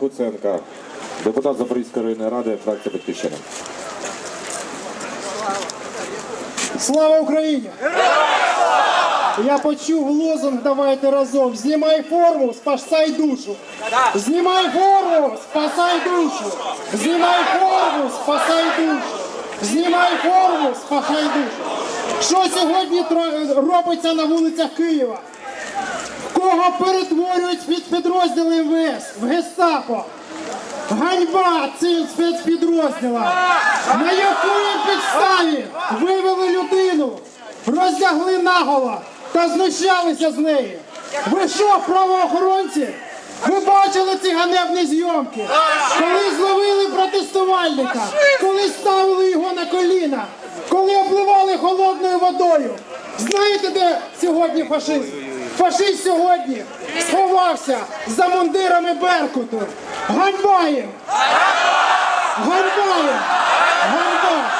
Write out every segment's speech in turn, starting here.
Куценка, депутат Запорізької районної ради, фракція Батьківщина. Слава Україні! Я почув лозунг давайте разом. Знімай форму, спасай душу. Знімай форму, спасай душу. Знімай форму, спасай душу. Знімай форму, спасай душу. Що сьогодні робиться на вулицях Києва? Кого перетворюють під підрозділи МВС в гестапо? Ганьба цим спецпідрозділам! На якої підставі вивели людину, роздягли наголо та знущалися з неї? Ви що, правоохоронці? Ви бачили ці ганебні зйомки? Коли зловили протестувальника, коли ставили його на коліна, коли обливали холодною водою. Знаєте, де сьогодні фашист? Фашист сьогодні сховався за мундирами Беркуту. Ганьба їм! Ганьба їм! Ганьба!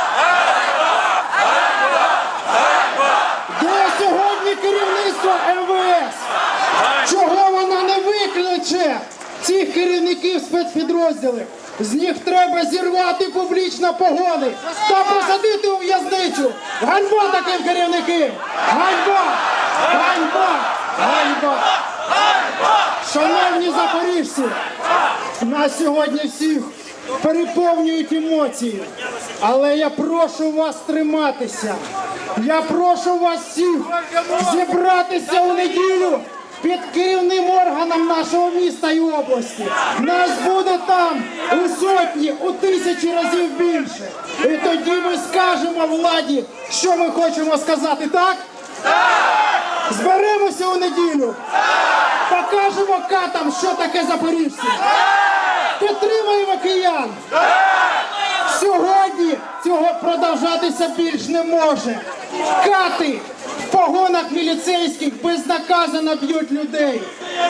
Де сьогодні керівництво МВС? Чого вона не викличе цих керівників спецпідрозділів? З них треба зірвати публічно погони та посадити у в'язницю. Ганьба таким керівникам! Ганьба! Ганьба! Ганьба! Шановні запоріжці, нас сьогодні всіх переповнюють емоції. Але я прошу вас триматися. Я прошу вас всіх зібратися у неділю під керівним органом нашого міста і області. Нас буде там у сотні, у тисячі разів більше. І тоді ми скажемо владі, що ми хочемо сказати, так? Зберемося у неділю. Покажемо катам, що таке запоріжці. Підтримаємо киян. Сьогодні цього продовжатися більш не може. Кати в погонах міліцейських безнаказано б'ють людей.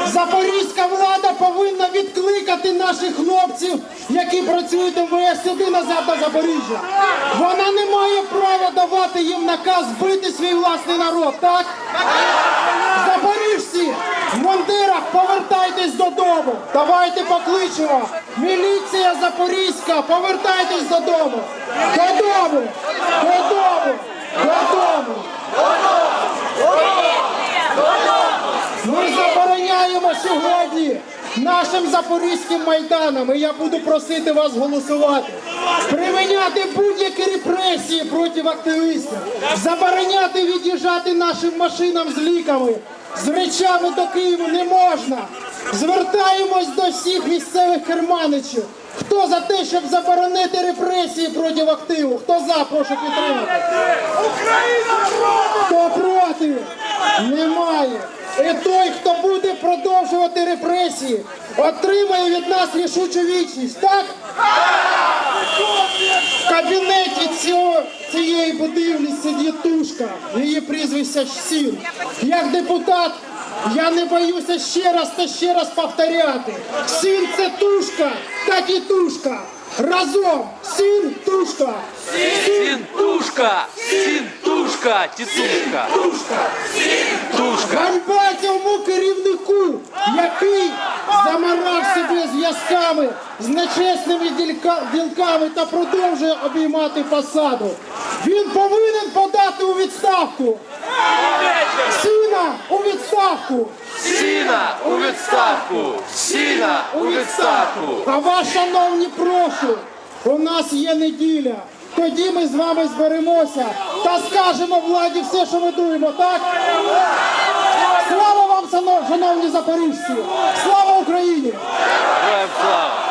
Запорізька влада повинна відкликати наших хлопців, які працюють в МВС сюди назад до Запоріжжя. Вона не має права давати їм наказ бити свій власний народ, так? Запоріжці, в мундирах повертайтесь додому. Давайте покличемо. Міліція Запорізька, повертайтесь додому. Додому. Додому. Додому. Ми забороняємо сьогодні нашим запорізьким майданам, і я буду просити вас голосувати. Приміняти будь-які репресії проти активістів, забороняти від'їжджати нашим машинам з ліками, з речами до Києва не можна. Звертаємось до всіх місцевих керманичів. Хто за те, щоб заборонити репресії проти активу? Хто за, прошу підтримати. Україна! Хто проти? Немає. І той, хто буде продовжувати репресії, отримає від нас рішучу вічність. Так? В кабінеті цієї будівлі сидить тушка. Її прізвище Сін. Як депутат, я не боюся ще раз та ще раз повторяти. Сін це тушка, так і тушка. Разом сін тушка. Сінтушка! Сінтушка! Тітушка! Тушка! Ганьба цьому керівнику, який себе зв'язками з нечесними ділками та продовжує обіймати посаду. Він повинен подати у відставку. Сіна у відставку. Сіна у відставку! Сіна у відставку! А вас, шановні, прошу, у нас є неділя. Тоді ми з вами зберемося та скажемо владі все, що ми думаємо, так? Слава шановні запоріжці! Слава Україні! Героям слава!